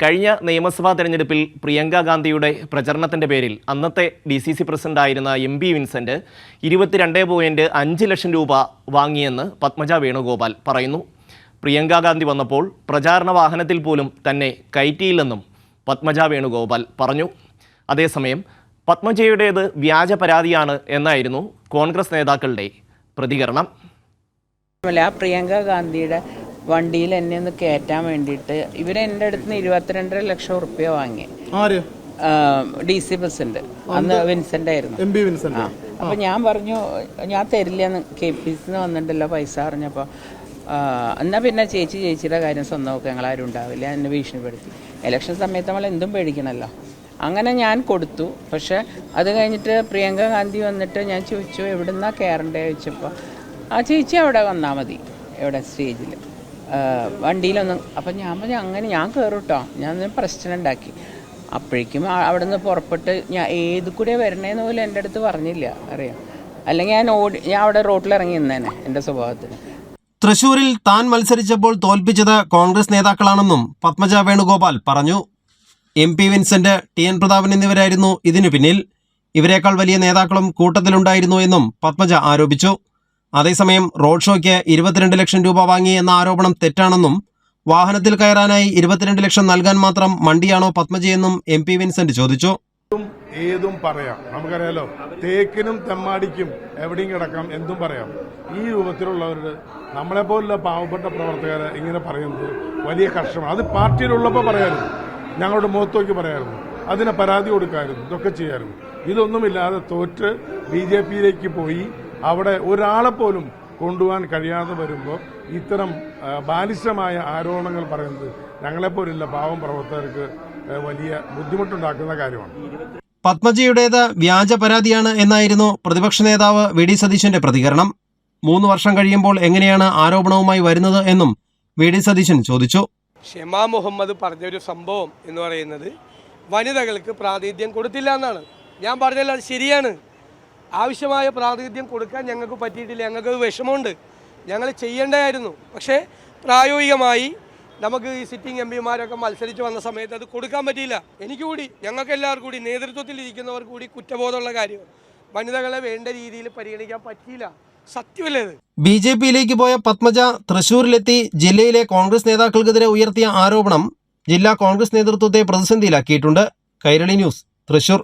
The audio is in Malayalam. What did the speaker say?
കഴിഞ്ഞ നിയമസഭാ തെരഞ്ഞെടുപ്പിൽ പ്രിയങ്ക ഗാന്ധിയുടെ പ്രചരണത്തിന്റെ പേരിൽ അന്നത്തെ ഡി സി സി പ്രസിഡന്റായിരുന്ന എം പി വിൻസെന്റ് ഇരുപത്തിരണ്ട് പോയിന്റ് അഞ്ച് ലക്ഷം രൂപ വാങ്ങിയെന്ന് പത്മജ വേണുഗോപാൽ പറയുന്നു. പ്രിയങ്ക ഗാന്ധി വന്നപ്പോൾ പ്രചാരണ വാഹനത്തിൽ പോലും തന്നെ കയറ്റിയില്ലെന്നും പത്മജ വേണുഗോപാൽ പറഞ്ഞു. അതേസമയം പത്മജയുടേത് വ്യാജ പരാതിയാണ് എന്നായിരുന്നു കോൺഗ്രസ് നേതാക്കളുടെ പ്രതികരണം. പ്രിയങ്ക ഗാന്ധിയുടെ വണ്ടിയിൽ എന്നെ ഒന്ന് കയറ്റാൻ വേണ്ടിയിട്ട് ഇവർ എന്റെ അടുത്ത് നിന്ന് ഇരുപത്തിരണ്ടര ലക്ഷം റുപ്യ വാങ്ങി. ഡി സി ബസ് അന്ന് വിൻസെന്റ് ആയിരുന്നു. അപ്പൊ ഞാൻ പറഞ്ഞു ഞാൻ തരില്ല കെ പി സിന്ന് വന്നിട്ടല്ലോ പൈസ അറിഞ്ഞപ്പോ എന്നാ പിന്നെ ചേച്ചി ചേച്ചിയുടെ കാര്യം സ്വന്തം നോക്കുക ആരും ഉണ്ടാവില്ല. എന്നെ ഭീഷണിപ്പെടുത്തി. ഇലക്ഷൻ സമയത്ത് നമ്മൾ എന്തും പേടിക്കണമല്ലോ അങ്ങനെ ഞാൻ കൊടുത്തു. പക്ഷെ അത് കഴിഞ്ഞിട്ട് പ്രിയങ്ക ഗാന്ധി വന്നിട്ട് ഞാൻ ചോദിച്ചു എവിടുന്നാ കയറണ്ടേ? ചോദിച്ചപ്പോൾ ആ ചേച്ചി അവിടെ വന്നാൽ മതി. എവിടെ? സ്റ്റേജിൽ വണ്ടിയിലൊന്നും. അപ്പം ഞാൻ പറഞ്ഞു അങ്ങനെ ഞാൻ കയറും കേട്ടോ ഞാൻ പ്രശ്നം ഉണ്ടാക്കി അപ്പോഴേക്കും അവിടെ നിന്ന് പുറപ്പെട്ട് ഞാൻ ഏത് കൂടെ വരണേന്ന് പോലും എന്റെ അടുത്ത് പറഞ്ഞില്ല. അറിയാം? അല്ലെങ്കിൽ ഞാൻ ഓടി ഞാൻ അവിടെ റോട്ടിൽ ഇറങ്ങി നിന്നേനെ എന്റെ സ്വഭാവത്തിൽ. തൃശൂരിൽ താൻ മത്സരിച്ചപ്പോൾ തോൽപ്പിച്ചത് കോൺഗ്രസ് നേതാക്കളാണെന്നും പത്മജ വേണുഗോപാൽ പറഞ്ഞു. M P Vincent T N Prathapan എന്നിവരായിരുന്നു ഇതിനു പിന്നിൽ. ഇവരെക്കാൾ വലിയ നേതാക്കളും കൂട്ടത്തിലുണ്ടായിരുന്നു എന്നും പത്മജ ആരോപിച്ചു. അതേസമയം റോഡ് ഷോയ്ക്ക് ഇരുപത്തിരണ്ട് ലക്ഷം രൂപ വാങ്ങി എന്ന ആരോപണം തെറ്റാണെന്നും വാഹനത്തിൽ കയറാനായി ഇരുപത്തിരണ്ട് ലക്ഷം നൽകാൻ മാത്രം മണ്ടിയാണോ പത്മജിയെന്നും എം പി വിൻസെന്റ് ചോദിച്ചു. ഏതും പറയാം. നമുക്കറിയാലോ തേക്കിനും തെമ്മാടിക്കും എവിടെയും കിടക്കാം എന്തും പറയാം. ഈ രൂപത്തിലുള്ളവരുടെ നമ്മളെപ്പോലുള്ള പാവപ്പെട്ട പ്രവർത്തകരെ ഇങ്ങനെ പറയുന്നത് വലിയ കഷ്ടമാണ്. അത് പാർട്ടിയിലുള്ളപ്പോൾ പറയായിരുന്നു. ഞങ്ങളുടെ മുഖത്തോക്കി പറയായിരുന്നു. അതിനെ പരാതി കൊടുക്കായിരുന്നു. ഇതൊക്കെ ചെയ്യായിരുന്നു. ഇതൊന്നുമില്ലാതെ തോറ്റ് ബി ജെ പിയിലേക്ക് പോയി അവിടെ ഒരാളെ പോലും കൊണ്ടുപോകാൻ കഴിയാതെ വരുമ്പോൾ ഇത്തരം ബാലിശമായ ആരോപണങ്ങൾ പറയുന്നത് ഞങ്ങളെപ്പോലുള്ള പാവം പ്രവർത്തകർക്ക് വലിയ ബുദ്ധിമുട്ടുണ്ടാക്കുന്ന കാര്യമാണ്. പത്മജിയുടേത് വ്യാജ പരാതിയാണ് എന്നായിരുന്നു പ്രതിപക്ഷ നേതാവ് വി ഡി സതീശന്റെ പ്രതികരണം. മൂന്ന് വർഷം കഴിയുമ്പോൾ എങ്ങനെയാണ് ആരോപണവുമായി വരുന്നത് എന്നും വി ഡി സതീശൻ ചോദിച്ചു. ഷെമാ മുഹമ്മദ് പറഞ്ഞൊരു സംഭവം എന്ന് പറയുന്നത് വനിതകൾക്ക് പ്രാതിനിധ്യം കൊടുത്തില്ല എന്നാണ്. ഞാൻ പറഞ്ഞല്ലോ അത് ശരിയാണ്. ആവശ്യമായ പ്രാതിനിധ്യം കൊടുക്കാൻ ഞങ്ങൾക്ക് പറ്റിയിട്ടില്ല. ഞങ്ങൾക്ക് വിഷമമുണ്ട്. ഞങ്ങൾ ചെയ്യേണ്ടതായിരുന്നു. പക്ഷേ പ്രായോഗികമായി നമുക്ക് ഈ സിറ്റിംഗ് എം പിമാരൊക്കെ മത്സരിച്ച് വന്ന സമയത്ത് അത് കൊടുക്കാൻ പറ്റിയില്ല. എനിക്ക് കൂടി ഞങ്ങൾക്ക് എല്ലാവർക്കും കൂടി നേതൃത്വത്തിൽ ഇരിക്കുന്നവർ കൂടി കുറ്റബോധമുള്ള കാര്യം. വനിതകളെ വേണ്ട രീതിയിൽ പരിഗണിക്കാൻ പറ്റിയില്ല. സത്യമല്ലേ ബി ജെ പിയിലേക്ക് പോയ പത്മജ തൃശൂരിലെത്തി ജില്ലയിലെ കോൺഗ്രസ് നേതാക്കൾക്കെതിരെ ഉയർത്തിയ ആരോപണം ജില്ലാ കോൺഗ്രസ് നേതൃത്വത്തെ പ്രതിസന്ധിയിലാക്കിയിട്ടുണ്ട്. കൈരളി ന്യൂസ് തൃശൂർ.